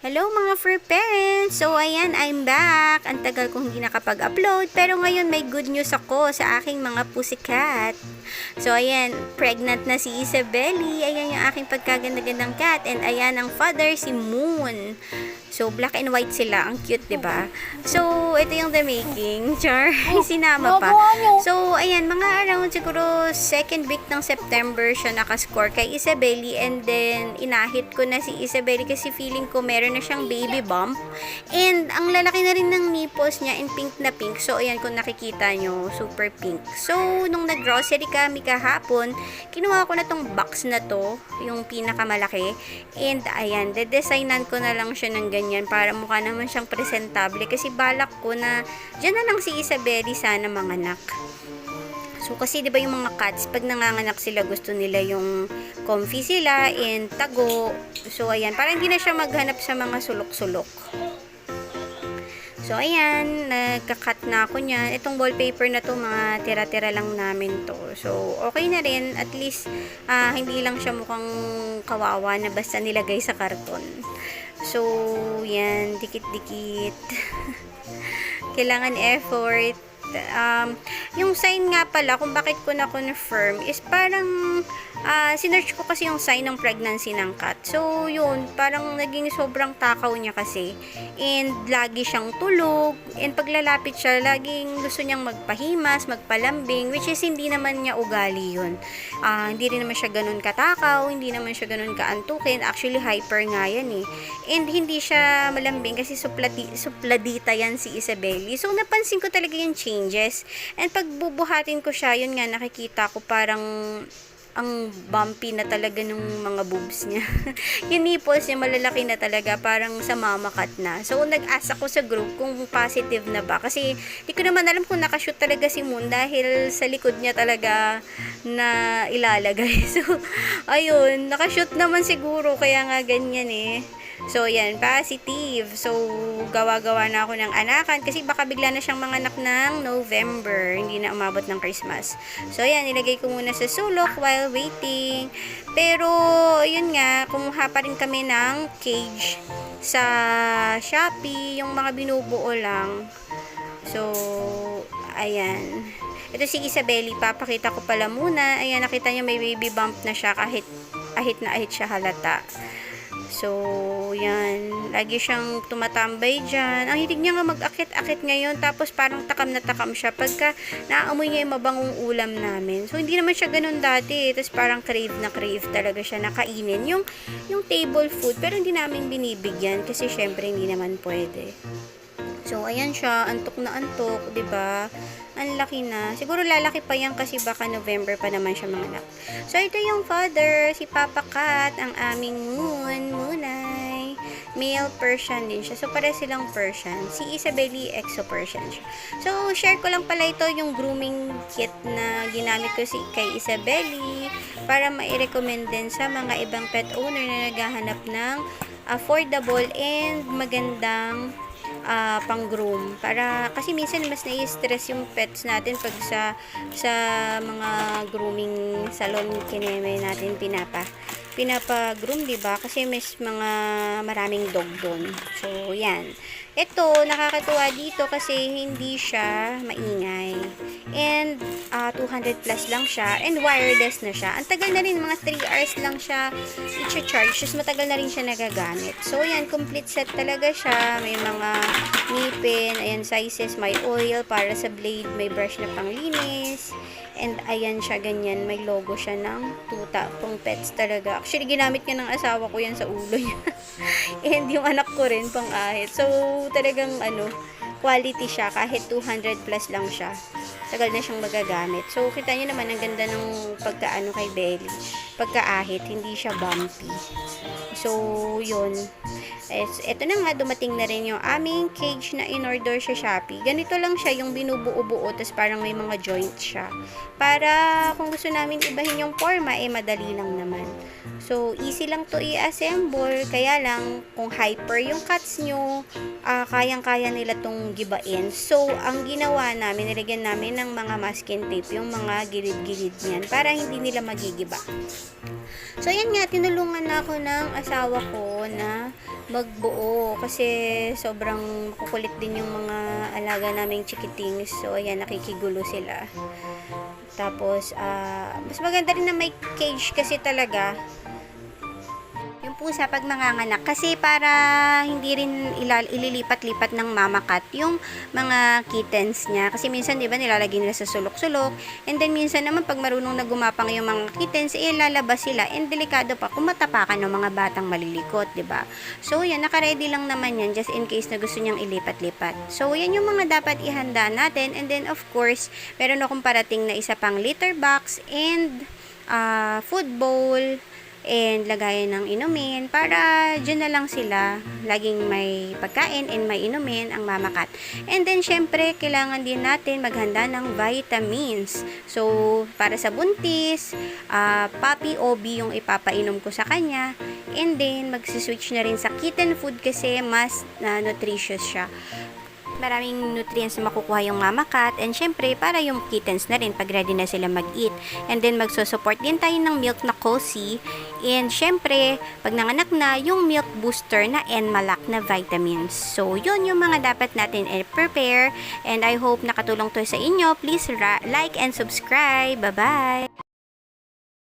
Hello mga fur parents! So ayan, I'm back! Ang tagal kong hindi nakapag-upload pero ngayon may good news ako sa aking mga pussycat. So ayan, pregnant na si Isabelli. Ayan yung aking pagkaganda-gandang cat and ayan ang father si Moon. So black and white sila, ang cute 'di ba? So ito yung the making. Char, sinama pa. So ayan, mga around siguro second week ng September siya nakascore kay Isabelli and then inahit ko na si Isabelli kasi feeling ko meron na siyang baby bump. And ang lalaki na rin ng nipples niya in pink na pink. So ayan kung nakikita nyo, super pink. So nung nag-grocery kami kahapon, kinuha ko na tong box na to, yung pinakamalaki. And ayan, de-designan ko na lang siya ng ganyan para mukha naman siyang presentable kasi balak ko na dyan na lang si Isabelli sana manganak. So, kasi 'di ba yung mga cats, pag nanganganak sila, gusto nila yung comfy sila and tago. So, ayan, para hindi na siya maghanap sa mga sulok-sulok. So, ayan, nagka-cut na ako niyan. Itong wallpaper na to, mga tira-tira lang namin to. So, okay na rin. At least, ah, hindi lang siya mukhang kawawa na basta nilagay sa karton. So, yan, dikit-dikit. Kailangan effort. Um, yung sign nga pala, kung bakit ko na confirm, is parang, ah, sinearch ko kasi yung sign ng pregnancy ng cat. So, yun, parang naging sobrang takaw niya kasi. And, lagi siyang tulog. And, paglalapit siya, laging gusto niyang magpahimas, magpalambing, which is hindi naman niya ugali yun. Ah, hindi rin naman siya ganun katakaw, hindi naman siya ganun kaantukin. Actually, hyper nga yan eh. And, hindi siya malambing kasi suplati, supladita yan si Isabelli. So, napansin ko talaga yung changes. And, pag bubuhatin ko siya, yun nga, nakikita ko parang ang bumpy na talaga ng mga boobs niya. yung nipples niya malalaki na talaga, parang sa mamakat na. So, nag-ask ako sa group kung positive na ba. Kasi, di ko naman alam kung nakashoot talaga si Moon dahil sa likod niya talaga na ilalagay. So, ayun, nakashoot naman siguro, kaya nga ganyan eh. So, yan, positive. So, gawa-gawa na ako ng anakan kasi baka bigla na siyang manganak ng November. Hindi na umabot ng Christmas. So, yan, nilagay ko muna sa sulok while waiting. Pero, yun nga, kumuha pa rin kami ng cage sa Shopee. Yung mga binubuo lang. So, ayan. Ito si Isabelli, papakita ko pala muna. Ayan, nakita niyo may baby bump na siya kahit ahit na ahit siya halata. So, yan. Lagi siyang tumatambay dyan. Ang hilig niya nga mag-akit-akit ngayon. Tapos, parang takam na takam siya. Pagka naamoy niya yung mabangong ulam namin. So, hindi naman siya ganun dati. Tapos, parang crave na crave talaga siya nakainin. Yung, yung table food. Pero, hindi namin binibigyan. Kasi, syempre, hindi naman pwede. So, ayan siya. Antok na antok. ba Ang laki na. Siguro lalaki pa yan kasi baka November pa naman siya manganak. So, ito yung father, si Papa Cat, ang aming moon, Moonay. Male Persian din siya. So, pare silang Persian. Si Isabelli, Exo Persian siya. So, share ko lang pala ito yung grooming kit na ginamit ko si kay Isabelli para mai-recommend din sa mga ibang pet owner na naghahanap ng affordable and magandang ah, pang-groom para kasi minsan mas nai-stress yung pets natin pag sa sa mga grooming salon kineme natin pinapa pinapa-groom, 'di ba? Kasi mas mga maraming dog doon. So, 'yan. Ito, nakakatuwa dito kasi hindi siya maingay. And, ah, 200 plus lang siya. And wireless na siya. Ang tagal na rin, mga 3 hours lang siya i-charge. Just matagal na rin siya nagagamit. So, yan, complete set talaga siya. May mga ngipin, ayan, sizes, may oil para sa blade, may brush na panglinis. And, ayan siya, ganyan. May logo siya ng tuta, pang pets talaga. Actually, ginamit niya ng asawa ko yan sa ulo niya. And, yung anak ko rin, pang ahit. So, talagang, ano, quality siya. Kahit 200 plus lang siya. Tagal na siyang magagamit. So, kita niyo naman, ang ganda ng pagkaano kay Belly. Pagkaahit, hindi siya bumpy. So, yun. Es, eto na nga, dumating na rin yung aming cage na in-order sa Shopee. Ganito lang siya, yung binubuo-buo, tapos parang may mga joints siya. Para kung gusto namin ibahin yung forma, eh madali lang naman. So, easy lang to i-assemble. Kaya lang, kung hyper yung cuts nyo, ah, kayang-kaya nila tong gibain. So, ang ginawa namin, nilagyan namin ng mga masking tape, yung mga gilid-gilid niyan, para hindi nila magigiba. So, yan nga, tinulungan na ako ng asawa ko na magbuo kasi sobrang kukulit din yung mga alaga naming chikitings. So, ayan, nakikigulo sila. Tapos, ah, mas maganda rin na may cage kasi talaga. Yung pusa pag manganganak kasi para hindi rin ilal- ililipat-lipat ng mama cat yung mga kittens niya. Kasi minsan 'di ba nilalagay nila sa sulok-sulok. And then minsan naman pag marunong na gumapang yung mga kittens eh lalabas sila. And delikado pa kung matapakan ng mga batang malilikot 'di ba? So yan naka-ready lang naman yan just in case na gusto niyang ilipat-lipat. So yan yung mga dapat ihanda natin. And then of course meron akong parating na isa pang litter box and ah, food bowl and lagayan ng inumin para dyan na lang sila laging may pagkain and may inumin ang mama cat. And then syempre kailangan din natin maghanda ng vitamins. So para sa buntis, ah, papi OB yung ipapainom ko sa kanya. And then magsiswitch na rin sa kitten food kasi mas na nutritious siya maraming nutrients na makukuha yung mama cat and syempre para yung kittens na rin pag ready na sila mag-eat. And then magsusupport din tayo ng milk na cozy and syempre pag nanganak na yung milk booster na Enmalak na vitamins. So yun yung mga dapat natin i-prepare. And I hope nakatulong to sa inyo. Please like and subscribe. Bye bye